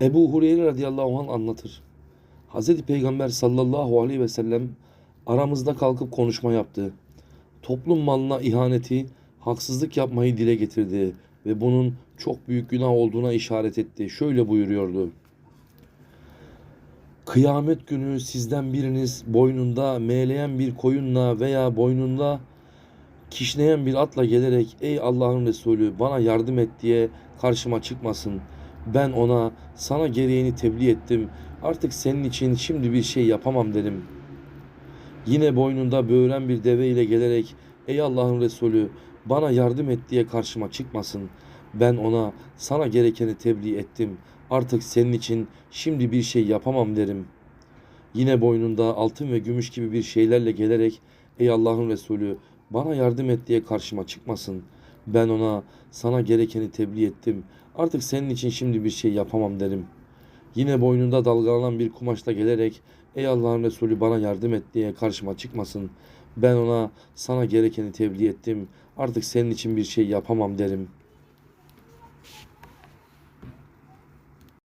Ebu Hureyre radıyallahu anh anlatır. Hazreti Peygamber sallallahu aleyhi ve sellem aramızda kalkıp konuşma yaptı. Toplum malına ihaneti, haksızlık yapmayı dile getirdi ve bunun çok büyük günah olduğuna işaret etti. Şöyle buyuruyordu. Kıyamet günü sizden biriniz boynunda meğleyen bir koyunla veya boynunda kişneyen bir atla gelerek ey Allah'ın Resulü bana yardım et diye karşıma çıkmasın. Ben ona sana gereğini tebliğ ettim. Artık senin için şimdi bir şey yapamam dedim. Yine boynunda böğren bir deve ile gelerek ey Allah'ın Resulü bana yardım et diye karşıma çıkmasın. Ben ona sana gerekeni tebliğ ettim. Artık senin için şimdi bir şey yapamam derim. Yine boynunda altın ve gümüş gibi bir şeylerle gelerek ey Allah'ın Resulü bana yardım et diye karşıma çıkmasın. Ben ona sana gerekeni tebliğ ettim. Artık senin için şimdi bir şey yapamam derim. Yine boynunda dalgalanan bir kumaşla gelerek ey Allah'ın Resulü bana yardım et diye karşıma çıkmasın. Ben ona sana gerekeni tebliğ ettim. Artık senin için bir şey yapamam derim.''